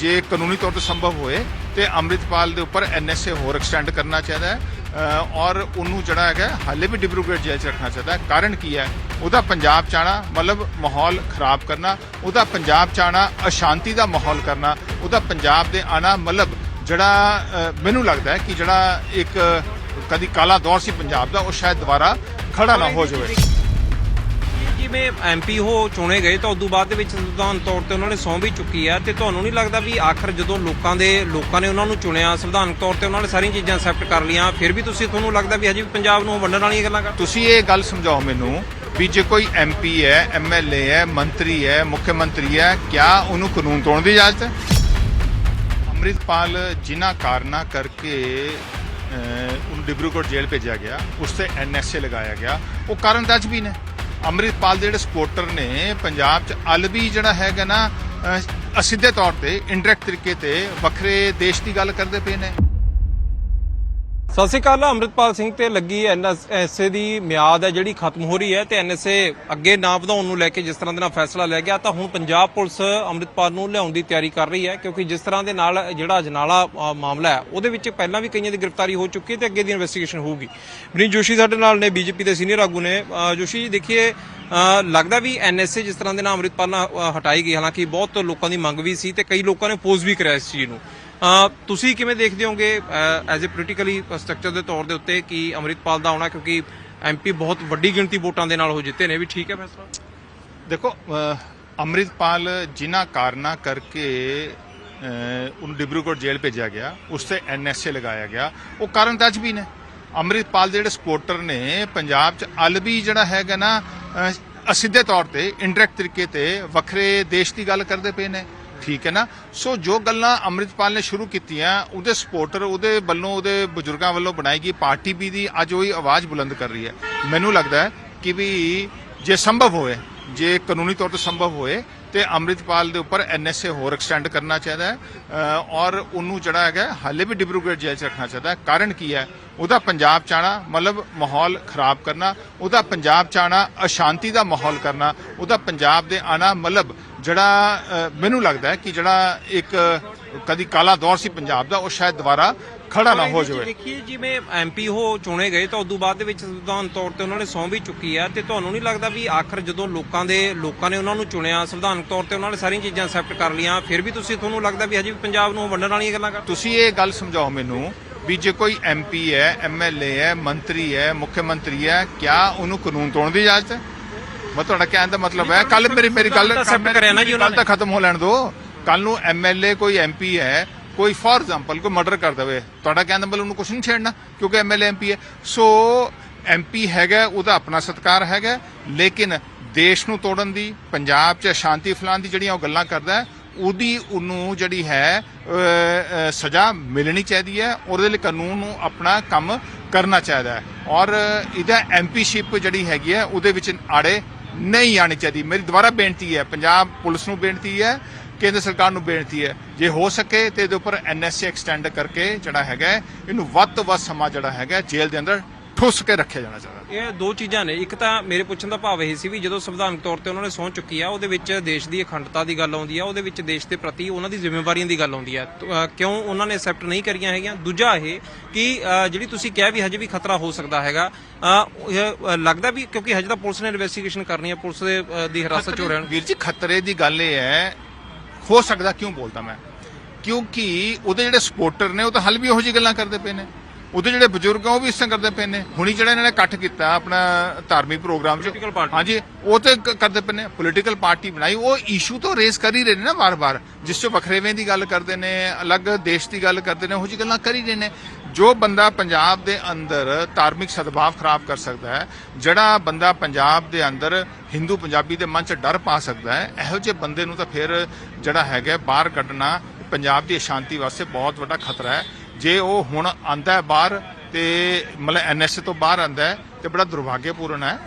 ਜੇ ਕਾਨੂੰਨੀ ਤੌਰ ਤੇ ਸੰਭਵ ਹੋਏ ਤੇ ਅੰਮ੍ਰਿਤਪਾਲ ਦੇ ਉੱਪਰ ਐਨਐਸਏ ਹੋਰ ਐਕਸਟੈਂਡ ਕਰਨਾ ਚਾਹੀਦਾ ਹੈ ਔਰ ਉਹਨੂੰ ਜਿਹੜਾ ਹੈਗਾ ਹਾਲੇ ਵੀ ਡਿਬਰੂਗੜ੍ਹ ਜੇਲ੍ਹ 'ਚ ਰੱਖਣਾ ਚਾਹੀਦਾ ਹੈ। ਕਾਰਨ ਕੀ ਹੈ? ਉਹਦਾ ਪੰਜਾਬ 'ਚ ਆਉਣਾ ਮਤਲਬ ਮਾਹੌਲ ਖਰਾਬ ਕਰਨਾ ਉਹਦਾ ਪੰਜਾਬ 'ਚ ਆਉਣਾ ਅਸ਼ਾਂਤੀ ਦਾ ਮਾਹੌਲ ਕਰਨਾ ਉਹਦਾ ਪੰਜਾਬ ਦੇ ਆਣਾ ਮਤਲਬ ਜਿਹੜਾ ਮੈਨੂੰ ਲੱਗਦਾ ਹੈ ਕਿ ਜਿਹੜਾ ਇੱਕ ਕਦੀ ਕਾਲਾ ਦੌਰ ਸੀ ਪੰਜਾਬ ਦਾ ਉਹ ਸ਼ਾਇਦ ਦੁਬਾਰਾ ਖੜਾ ਨਾ ਹੋ ਜਾਵੇ। ਜਿਵੇਂ ਐਮਪੀ ਉਹ ਚੁਣੇ ਗਏ ਤਾਂ ਉਦੋਂ ਬਾਅਦ ਦੇ ਵਿੱਚ ਸੰਵਿਧਾਨ ਤੌਰ ਤੇ ਉਹਨਾਂ ਨੇ ਸਹੁੰ ਵੀ ਚੁੱਕੀ ਆ ਤੇ ਤੁਹਾਨੂੰ ਨਹੀਂ ਲੱਗਦਾ ਵੀ ਆਖਰ ਜਦੋਂ ਲੋਕਾਂ ਦੇ ਲੋਕਾਂ ਨੇ ਉਹਨਾਂ ਨੂੰ ਚੁਣਿਆ, ਸੰਵਿਧਾਨਕ ਤੌਰ ਤੇ ਉਹਨਾਂ ਨੇ ਸਾਰੀਆਂ ਚੀਜ਼ਾਂ ਐਕਸੈਪਟ ਕਰ ਲਈਆਂ, ਫਿਰ ਵੀ ਤੁਸੀਂ ਤੁਹਾਨੂੰ ਲੱਗਦਾ ਵੀ ਹਜੇ ਵੀ ਪੰਜਾਬ ਨੂੰ ਵੰਡਣ ਵਾਲੀਆਂ ਗੱਲਾਂ ਕਰ ਤੁਸੀਂ ਇਹ ਗੱਲ ਸਮਝਾਓ ਮੈਨੂੰ ਵੀ ਜੇ ਕੋਈ ਐਮਪੀ ਹੈ ਐਮਐਲਏ ਹੈ, ਮੰਤਰੀ ਹੈ, ਮੁੱਖ ਮੰਤਰੀ ਹੈ, ਕਿਆ ਉਹਨੂੰ ਕਾਨੂੰਨ ਤੋੜਨ ਦੀ ਇਜਾਜ਼ਤ ਹੈ? ਅੰਮ੍ਰਿਤਪਾਲ ਜਿਨ੍ਹਾਂ ਕਾਰਨਾਂ ਕਰਕੇ ਉਹਨੂੰ ਡਿਬਰੂਗੜ੍ਹ ਜੇਲ੍ਹ ਭੇਜਿਆ ਗਿਆ, ਉਸ ਤੇ ਐਨਐਸਏ ਲਗਾਇਆ ਗਿਆ, ਉਹ ਕਾਰਨ ਤਾਂ ਵੀ ਨੇ। ਅੰਮ੍ਰਿਤਪਾਲ ਦੇ ਜਿਹੜੇ ਸਪੋਰਟਰ ਨੇ ਪੰਜਾਬ 'ਚ ਅਲਵੀ ਜਿਹੜਾ ਹੈਗਾ ਨਾ ਅਸਿੱਧੇ ਤੌਰ ਤੇ ਇਨਡਾਇਰੈਕਟ ਤਰੀਕੇ ਤੇ ਵੱਖਰੇ ਦੇਸ਼ ਦੀ ਗੱਲ ਕਰਦੇ ਪਏ ਨੇ। ਸਤਿ ਸ਼੍ਰੀ ਅਕਾਲ, ਅੰਮ੍ਰਿਤਪਾਲ ਸਿੰਘ ਤੇ ਲੱਗੀ ਐਨਐਸਏ ਦੀ ਮਿਆਦ ਹੈ ਜਿਹੜੀ ਖਤਮ ਹੋ ਰਹੀ ਹੈ ਤੇ ਐਨਐਸਏ ਅੱਗੇ ਨਾ ਵਧਾਉਣ ਨੂੰ ਲੈ ਕੇ ਜਿਸ ਤਰ੍ਹਾਂ ਦੇ ਨਾਲ ਫੈਸਲਾ ਲਿਆ ਗਿਆ, ਤਾਂ ਹੁਣ ਪੰਜਾਬ ਪੁਲਿਸ ਅੰਮ੍ਰਿਤਪਾਲ ਨੂੰ ਲਿਆਉਣ ਦੀ ਤਿਆਰੀ ਕਰ ਰਹੀ ਹੈ ਕਿਉਂਕਿ ਜਿਸ ਤਰ੍ਹਾਂ ਦੇ ਨਾਲ ਜਿਹੜਾ ਅਜਨਾਲਾ ਮਾਮਲਾ ਹੈ, ਉਹਦੇ ਵਿੱਚ ਪਹਿਲਾਂ ਵੀ ਕਈਆਂ ਦੀ ਗ੍ਰਿਫਤਾਰੀ ਹੋ ਚੁੱਕੀ ਹੈ ਤੇ ਅੱਗੇ ਦੀ ਇਨਵੈਸਟੀਗੇਸ਼ਨ ਹੋਊਗੀ। ਬ੍ਰਿਜ ਜੋਸ਼ੀ ਸਾਡੇ ਨਾਲ ਨੇ, ਬੀਜੇਪੀ ਦੇ ਸੀਨੀਅਰ ਆਗੂ ਨੇ। ਜੋਸ਼ੀ ਜੀ, ਦੇਖੀਏ ਲੱਗਦਾ ਵੀ ਐਨਐਸਏ ਜਿਸ ਤਰ੍ਹਾਂ ਦੇ ਨਾਲ ਅੰਮ੍ਰਿਤਪਾਲ ਨਾਲ ਹਟਾਈ ਗਈ, ਹਾਲਾਂਕਿ ਬਹੁਤ ਲੋਕਾਂ ਦੀ ਮੰਗ ਵੀ ਸੀ ਤੇ ਕਈ ਲੋਕਾਂ ਨੇ ਪੋਜ਼ ਵੀ ਕਰਿਆ ਇਸ ਚੀਜ਼ ਨੂੰ। ਤੁਸੀਂ ਕਿਵੇਂ ਦੇਖਦੇ ਹੋਗੇ ਐਜ਼ ਅ ਪੋਲੀਟੀਕਲੀ ਸਟਰਕਚਰ ਦੇ ਤੌਰ ਦੇ ਉੱਤੇ ਕਿ ਅੰਮ੍ਰਿਤਪਾਲ ਦਾ ਆਉਣਾ ਕਿਉਂਕਿ ਐਮਪੀ ਬਹੁਤ ਵੱਡੀ ਗਿਣਤੀ ਵੋਟਾਂ ਦੇ ਨਾਲ ਉਹ ਜਿੱਤੇ ਨੇ ਵੀ ਠੀਕ ਹੈ ਫੈਸਲਾ? ਦੇਖੋ ਅਹ, ਅੰਮ੍ਰਿਤਪਾਲ ਜਿਨ੍ਹਾਂ ਕਾਰਨਾਂ ਕਰਕੇ ਉਹਨੂੰ ਡਿਬਰੂਗੜ੍ਹ ਜੇਲ੍ਹ ਭੇਜਿਆ ਗਿਆ ਉਸ ਤੇ ਐਨਐਸਏ ਲਗਾਇਆ ਗਿਆ ਉਹ ਕਾਰਨ ਤਾਂ ਅੱਜ ਵੀ ਨੇ। ਅੰਮ੍ਰਿਤਪਾਲ ਦੇ ਜਿਹੜੇ ਸਪੋਰਟਰ ਨੇ ਪੰਜਾਬ 'ਚ ਅਲਵੀ ਜਿਹੜਾ ਹੈਗਾ ਨਾ ਅਸਿੱਧੇ ਤੌਰ ਤੇ ਇਨਡਾਇਰੈਕਟ ਤਰੀਕੇ ਤੇ ਵੱਖਰੇ ਦੇਸ਼ ਦੀ ਗੱਲ ਕਰਦੇ ਪਏ ਨੇ। ਠੀਕ ਹੈ ਨਾ? ਸੋ ਜੋ ਗੱਲਾਂ ਅੰਮ੍ਰਿਤਪਾਲ ਨੇ ਸ਼ੁਰੂ ਕੀਤੀਆਂ, ਉਹਦੇ ਸਪੋਰਟਰ ਉਹਦੇ ਵੱਲੋਂ, ਉਹਦੇ ਬਜ਼ੁਰਗਾਂ ਵੱਲੋਂ ਬਣਾਈ ਗਈ ਪਾਰਟੀ ਵੀ ਦੀ ਅੱਜ ਉਹੀ ਆਵਾਜ਼ ਬੁਲੰਦ ਕਰ ਰਹੀ ਹੈ। ਮੈਨੂੰ ਲੱਗਦਾ ਹੈ ਕਿ ਵੀ ਜੇ ਸੰਭਵ ਹੋਏ, ਜੇ ਕਾਨੂੰਨੀ ਤੌਰ ਤੇ ਸੰਭਵ ਹੋਏ ਤੇ ਅੰਮ੍ਰਿਤਪਾਲ ਦੇ ਉੱਪਰ ਐਨਐਸਏ ਹੋਰ ਐਕਸਟੈਂਡ ਕਰਨਾ ਚਾਹੀਦਾ ਹੈ। ਔਰ ਉਹਨੂੰ ਜਿਹੜਾ ਹੈਗਾ ਹਾਲੇ ਵੀ ਡਿਬਰੂਗੜ੍ਹ ਜੇਲ੍ਹ 'ਚ ਰੱਖਣਾ ਚਾਹੀਦਾ ਹੈ। ਕਾਰਨ ਕੀ ਹੈ? ਉਹਦਾ ਪੰਜਾਬ 'ਚ ਆਉਣਾ ਮਤਲਬ ਮਾਹੌਲ ਖਰਾਬ ਕਰਨਾ, ਉਹਦਾ ਪੰਜਾਬ 'ਚ ਆਉਣਾ ਅਸ਼ਾਂਤੀ ਦਾ ਮਾਹੌਲ ਕਰਨਾ, ਉਹਦਾ ਪੰਜਾਬ ਦੇ ਆਉਣਾ ਮਤਲਬ ਜਿਹੜਾ ਮੈਨੂੰ ਲੱਗਦਾ ਹੈ ਕਿ ਜਿਹੜਾ ਇੱਕ ਕਦੀ ਕਾਲਾ ਦੌਰ ਸੀ ਪੰਜਾਬ ਦਾ, ਉਹ ਸ਼ਾਇਦ ਦੁਬਾਰਾ ਖੜਾ ਨਾ ਹੋ ਜਾਵੇ। ਦੇਖੀਏ ਜਿਵੇਂ ਐਮਪੀ ਉਹ ਚੁਣੇ ਗਏ ਤਾਂ ਉਦੋਂ ਬਾਅਦ ਦੇ ਵਿੱਚ ਸੰਵਿਧਾਨ ਤੌਰ ਤੇ ਉਹਨਾਂ ਨੇ ਸਹੁੰ ਵੀ ਚੁੱਕੀ ਆ ਤੇ ਤੁਹਾਨੂੰ ਨਹੀਂ ਲੱਗਦਾ ਵੀ ਆਖਰ ਜਦੋਂ ਲੋਕਾਂ ਦੇ ਲੋਕਾਂ ਨੇ ਉਹਨਾਂ ਨੂੰ ਚੁਣਿਆ ਸੰਵਿਧਾਨਕ ਤੌਰ ਤੇ ਉਹਨਾਂ ਨੇ ਸਾਰੀਆਂ ਚੀਜ਼ਾਂ ਐਕਸੈਪਟ ਕਰ ਲਈਆਂ ਫਿਰ ਵੀ ਤੁਸੀਂ ਤੁਹਾਨੂੰ ਲੱਗਦਾ ਵੀ ਹਜੇ ਵੀ ਪੰਜਾਬ ਨੂੰ ਵੰਡਣ ਵਾਲੀਆਂ ਗੱਲਾਂ ਕਰ ਤੁਸੀਂ ਇਹ ਗੱਲ ਸਮਝਾਓ ਮੈਨੂੰ ਵੀ ਜੇ ਕੋਈ ਐਮਪੀ ਹੈ ਐਮਐਲਏ ਹੈ ਮੰਤਰੀ ਹੈ ਮੁੱਖ ਮੰਤਰੀ ਹੈ ਕਿਆ ਉਹਨੂੰ ਕਾਨੂੰਨ ਤੋੜਨ ਦੀ ਇਜਾਜ਼ਤ ਹੈ? ਮੈਂ ਤੁਹਾਡਾ ਕਹਿਣ ਦਾ ਮਤਲਬ ਹੈ ਕੱਲ ਮੇਰੀ ਮੇਰੀ ਗੱਲ accept ਕਰਿਆ ਨਾ ਜੀ ਉਹਨਾਂ ਤਾਂ ਖਤਮ ਹੋ ਲੈਣ ਦਿਓ। ਕੱਲ ਨੂੰ ਐਮਐਲਏ ਕੋਈ ਐਮਪੀ ਹੈ ਕੋਈ ਫੋਰ ਐਗਜ਼ਾਮਪਲ ਕੋਈ ਮਰਡਰ ਕਰ ਦੇਵੇ, ਤੁਹਾਡਾ ਕਹਿਣ ਦਾ ਮਤਲਬ ਉਹਨੂੰ ਕੁਝ ਨਹੀਂ ਛੇੜਨਾ, ਕਿਉਂਕਿ ਐਮਐਲਏ ਐਮਪੀ ਹੈ। ਸੋ ਐਮਪੀ ਹੈਗਾ, ਉਹਦਾ ਆਪਣਾ ਸਤਕਾਰ ਹੈਗਾ, ਲੇਕਿਨ ਦੇਸ਼ ਨੂੰ ਤੋੜਨ ਦੀ, ਪੰਜਾਬ 'ਚ ਸ਼ਾਂਤੀ ਫੈਲਾਉਣ ਦੀ ਜਿਹੜੀਆਂ ਉਹ ਗੱਲਾਂ ਕਰਦਾ ਉਹਦੀ ਉਹਨੂੰ ਜਿਹੜੀ ਹੈ ਸਜ਼ਾ ਮਿਲਣੀ ਚਾਹੀਦੀ ਹੈ, ਉਹਦੇ ਲਈ ਕਾਨੂੰਨ ਨੂੰ ਆਪਣਾ ਕੰਮ ਕਰਨਾ ਚਾਹੀਦਾ ਹੈ। ਔਰ ਇਹਦਾ ਐਮਪੀਸ਼ਿਪ ਜਿਹੜੀ ਹੈਗੀ ਹੈ, ਉਹਦੇ ਵਿੱਚ ਆੜੇ ਨਹੀਂ ਆਣੀ ਚਾਹੀਦੀ। ਮੇਰੀ ਦੁਬਾਰਾ ਬੇਨਤੀ ਹੈ, ਪੰਜਾਬ ਪੁਲਿਸ ਨੂੰ ਬੇਨਤੀ ਹੈ ਕੇਂਦਰ ਸਰਕਾਰ ਨੂੰ ਬੇਨਤੀ ਹੈ ਜੇ ਹੋ ਸਕੇ ਤੇ ਇਹਦੇ ਉੱਪਰ ਐਨਐਸਏ ਐਕਸਟੈਂਡ ਕਰਕੇ ਜਿਹੜਾ ਹੈਗਾ ਇਹਨੂੰ ਵੱਧ ਤੋਂ ਵੱਧ ਸਮਾਂ ਜਿਹੜਾ ਹੈਗਾ ਜੇਲ੍ਹ ਦੇ ਅੰਦਰ ਠੁੱਸ ਕੇ ਰੱਖਿਆ ਜਾਣਾ ਚਾਹੀਦਾ। ਇਹ ਦੋ ਚੀਜ਼ਾਂ ਨੇ। ਇੱਕ ਤਾਂ ਮੇਰੇ ਪੁੱਛਣ ਦਾ ਭਾਵ ਇਹ ਸੀ ਵੀ ਜਦੋਂ ਸੰਵਿਧਾਨਕ ਤੌਰ ਤੇ ਉਹਨਾਂ ਨੇ ਸਹੁੰ ਚੁੱਕੀ ਆ ਉਹਦੇ ਵਿੱਚ ਦੇਸ਼ ਦੀ ਅਖੰਡਤਾ ਦੀ ਗੱਲ ਆਉਂਦੀ ਆ ਉਹਦੇ ਵਿੱਚ ਦੇਸ਼ ਦੇ ਪ੍ਰਤੀ ਉਹਨਾਂ ਦੀ ਜ਼ਿੰਮੇਵਾਰੀਆਂ ਦੀ ਗੱਲ ਆਉਂਦੀ ਆ। ਕਿਉਂ ਉਹਨਾਂ ਨੇ ਐਕਸੈਪਟ ਨਹੀਂ ਕਰੀਆਂ ਹੈਗੀਆਂ? ਦੂਜਾ ਇਹ ਕਿ ਜਿਹੜੀ ਤੁਸੀਂ ਕਿਹਾ ਵੀ ਹਜੇ ਵੀ ਖਤਰਾ ਹੋ ਸਕਦਾ ਹੈਗਾ ਲੱਗਦਾ ਵੀ ਕਿਉਂਕਿ ਹਜੇ ਤਾਂ ਪੁਲਿਸ ਨੇ ਇਨਵੈਸਟੀਗੇਸ਼ਨ ਕਰਨੀ ਹੈ ਪੁਲਿਸ ਦੇ ਦੀ ਹਿਰਾਸਤ ਚ ਹੋ ਰਹਿਣ। ਵੀਰ ਜੀ ਖਤਰੇ ਦੀ ਗੱਲ ਇਹ ਹੈ ਹੋ ਸਕਦਾ ਕਿਉਂ ਬੋਲਦਾ ਮੈਂ? ਕਿਉਂਕਿ ਉਹਦੇ ਜਿਹੜੇ ਸਪੋਰਟਰ ਨੇ ਉਹ ਤਾਂ ਹਲ ਵੀ ਉਹੋ ਜਿਹੀ ਗੱਲਾਂ ਕਰਦੇ ਪਏ ਨੇ। ਉਹਦੇ ਜਿਹੜੇ ਬਜ਼ੁਰਗ ਆ ਉਹ ਵੀ ਇਸ ਤਰ੍ਹਾਂ ਕਰਦੇ ਪਏ ਨੇ। ਹੁਣੀ ਜਿਹੜਾ ਇਹਨਾਂ ਨੇ ਇਕੱਠ ਕੀਤਾ ਆਪਣਾ ਧਾਰਮਿਕ ਪ੍ਰੋਗਰਾਮ 'ਚ। ਹਾਂਜੀ ਉਹ ਤੇ ਕਰਦੇ ਪਏ ਨੇ। ਪੋਲੀਟੀਕਲ ਪਾਰਟੀ ਬਣਾਈ। ਉਹ ਇਸ਼ੂ ਤੋਂ ਰੇਸ ਕਰ ਹੀ ਰਹੇ ਨੇ ਨਾ ਵਾਰ-ਵਾਰ। ਜਿਸ 'ਚ ਵੱਖਰੇਵੇਂ ਦੀ ਗੱਲ ਕਰਦੇ ਨੇ ਅਲੱਗ ਦੇਸ਼ ਦੀ ਗੱਲ ਕਰਦੇ ਨੇ ਉਹੋ ਜਿਹੀ ਗੱਲਾਂ ਕਰ ਹੀ ਰਹੇ ਨੇ। ਜੋ ਬੰਦਾ ਪੰਜਾਬ ਦੇ ਅੰਦਰ ਧਾਰਮਿਕ ਸਦਭਾਵ ਖਰਾਬ ਕਰ ਸਕਦਾ ਹੈ, ਜਿਹੜਾ ਬੰਦਾ ਪੰਜਾਬ ਦੇ ਅੰਦਰ ਹਿੰਦੂ ਪੰਜਾਬੀ ਦੇ ਮਨ 'ਚ ਡਰ ਪਾ ਸਕਦਾ ਹੈ, ਇਹੋ ਜਿਹੇ ਬੰਦੇ ਨੂੰ ਤਾਂ ਫਿਰ ਜਿਹੜਾ ਹੈਗਾ ਬਾਹਰ ਕੱਢਣਾ ਪੰਜਾਬ ਦੀ ਸ਼ਾਂਤੀ ਵਾਸਤੇ ਬਹੁਤ ਵੱਡਾ ਖਤਰਾ ਹੈ। ਜੇ ਉਹ ਹੁਣ ਆਂਦਾ ਹੈ ਬਾਹਰ ਤੇ ਮਤਲਬ ਐਨਐਸਏ ਤੋਂ ਬਾਹਰ ਆਂਦਾ ਹੈ ਤੇ ਬੜਾ ਦੁਰਭਾਗਿਆਪੂਰਨ ਹੈ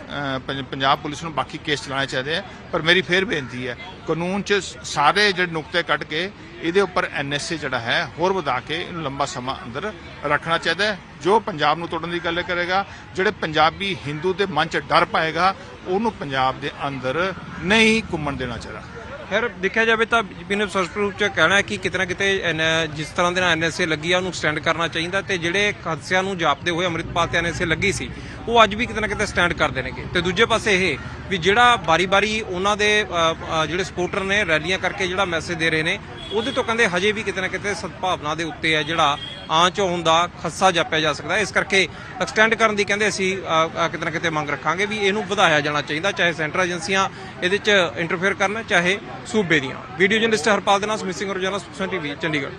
ਪੰਜ- ਪੰਜਾਬ ਪੁਲਿਸ ਨੂੰ ਬਾਕੀ ਕੇਸ ਚਲਾਉਣੇ ਚਾਹੀਦੇ ਆ ਪਰ ਮੇਰੀ ਫੇਰ ਬੇਨਤੀ ਹੈ, ਕਾਨੂੰਨ 'ਚ ਸਾਰੇ ਜਿਹੜੇ ਨੁਕਤੇ ਕੱਢ ਕੇ ਇਹਦੇ ਉੱਪਰ ਐਨਐਸਏ ਜਿਹੜਾ ਹੈ, ਹੋਰ ਵਧਾ ਕੇ ਇਹਨੂੰ ਲੰਬਾ ਸਮਾਂ ਅੰਦਰ ਰੱਖਣਾ ਚਾਹੀਦਾ ਹੈ, ਜੋ ਪੰਜਾਬ ਨੂੰ ਤੋੜਨ ਦੀ ਗੱਲ ਕਰੇਗਾ, ਜਿਹੜੇ ਪੰਜਾਬੀ ਹਿੰਦੂ ਦੇ ਮਨ 'ਚ ਡਰ ਪਾਏਗਾ, ਉਹਨੂੰ ਪੰਜਾਬ ਦੇ ਅੰਦਰ ਨਹੀਂ ਘੁੰਮਣ ਦੇਣਾ ਚਾਹੀਦਾ। ਖੈਰ, ਦੇਖਿਆ ਜਾਵੇ ਤਾਂ ਬੀਜੇਪੀ ਨੇ ਸਪਸ਼ਟ ਚ ਕਹਿਣਾ ਹੈ ਕਿ ਕਿਤੇ ਨਾ ਕਿਤੇ, ਐਨ- ਜਿਸ ਤਰ੍ਹਾਂ ਦੇ ਨਾਲ ਐਨਐਸਏ ਲੱਗੀ ਆ, ਉਹਨੂੰ ਐਕਸਟੈਂਡ ਕਰਨਾ ਚਾਹੀਦਾ ਤੇ ਜਿਹੜੇ ਹਾਦਸਿਆਂ ਨੂੰ ਜਾਪਦੇ ਹੋਏ ਅੰਮ੍ਰਿਤਪਾਲ ਤੇ ਐਨਐਸਏ ਲੱਗੀ ਸੀ, ਉਹ ਅੱਜ ਵੀ ਕਿਤੇ ਨਾ ਕਿਤੇ ਸਟੈਂਡ ਕਰਦੇ ਨੇਗੇ। ਤੇ ਦੂਜੇ ਪਾਸੇ ਇਹ ਵੀ ਜਿਹੜਾ ਬਾਰੀ-ਬਾਰੀ ਉਹਨਾਂ ਦੇ ਜਿਹੜੇ ਸਪੋਰਟਰ ਨੇ ਰੈਲੀਆਂ ਕਰਕੇ ਜਿਹੜਾ ਮੈਸੇਜ ਦੇ ਰਹੇ ਨੇ, ਉਹਦੇ ਤੋਂ ਕਹਿੰਦੇ ਹਜੇ ਵੀ ਕਿਤੇ ਨਾ ਕਿਤੇ ਸਦਭਾਵਨਾ ਦੇ ਉੱਤੇ ਹੈ ਜਿਹੜਾ ਆਂਚ ਹੋਣ ਦਾ ਖੱਸਾ ਜਾਪਿਆ ਜਾ ਸਕਦਾ। ਇਸ ਕਰਕੇ ਐਕਸਟੈਂਡ ਕਰਨ ਦੀ ਕਹਿੰਦੇ ਅਸੀਂ ਕਿਤੇ ਨਾ ਕਿਤੇ ਮੰਗ ਰੱਖਾਂਗੇ ਵੀ ਇਹਨੂੰ ਵਧਾਇਆ ਜਾਣਾ ਚਾਹੀਦਾ, ਚਾਹੇ ਸੈਂਟਰ ਏਜੰਸੀਆਂ ਇਹਦੇ 'ਚ ਇੰਟਰਫੇਅਰ ਕਰਨ, ਚਾਹੇ ਸੂਬੇ ਦੀਆਂ। ਵੀਡੀਓ ਜਰਨਲਿਸਟ ਹਰਪਾਲ ਦੇ ਨਾਲ ਸਮਿਸਿੰਗ ਰੋਜ਼ਾਨਾ ਸੁਖਸਨ ਟੀਵੀ, ਚੰਡੀਗੜ੍ਹ।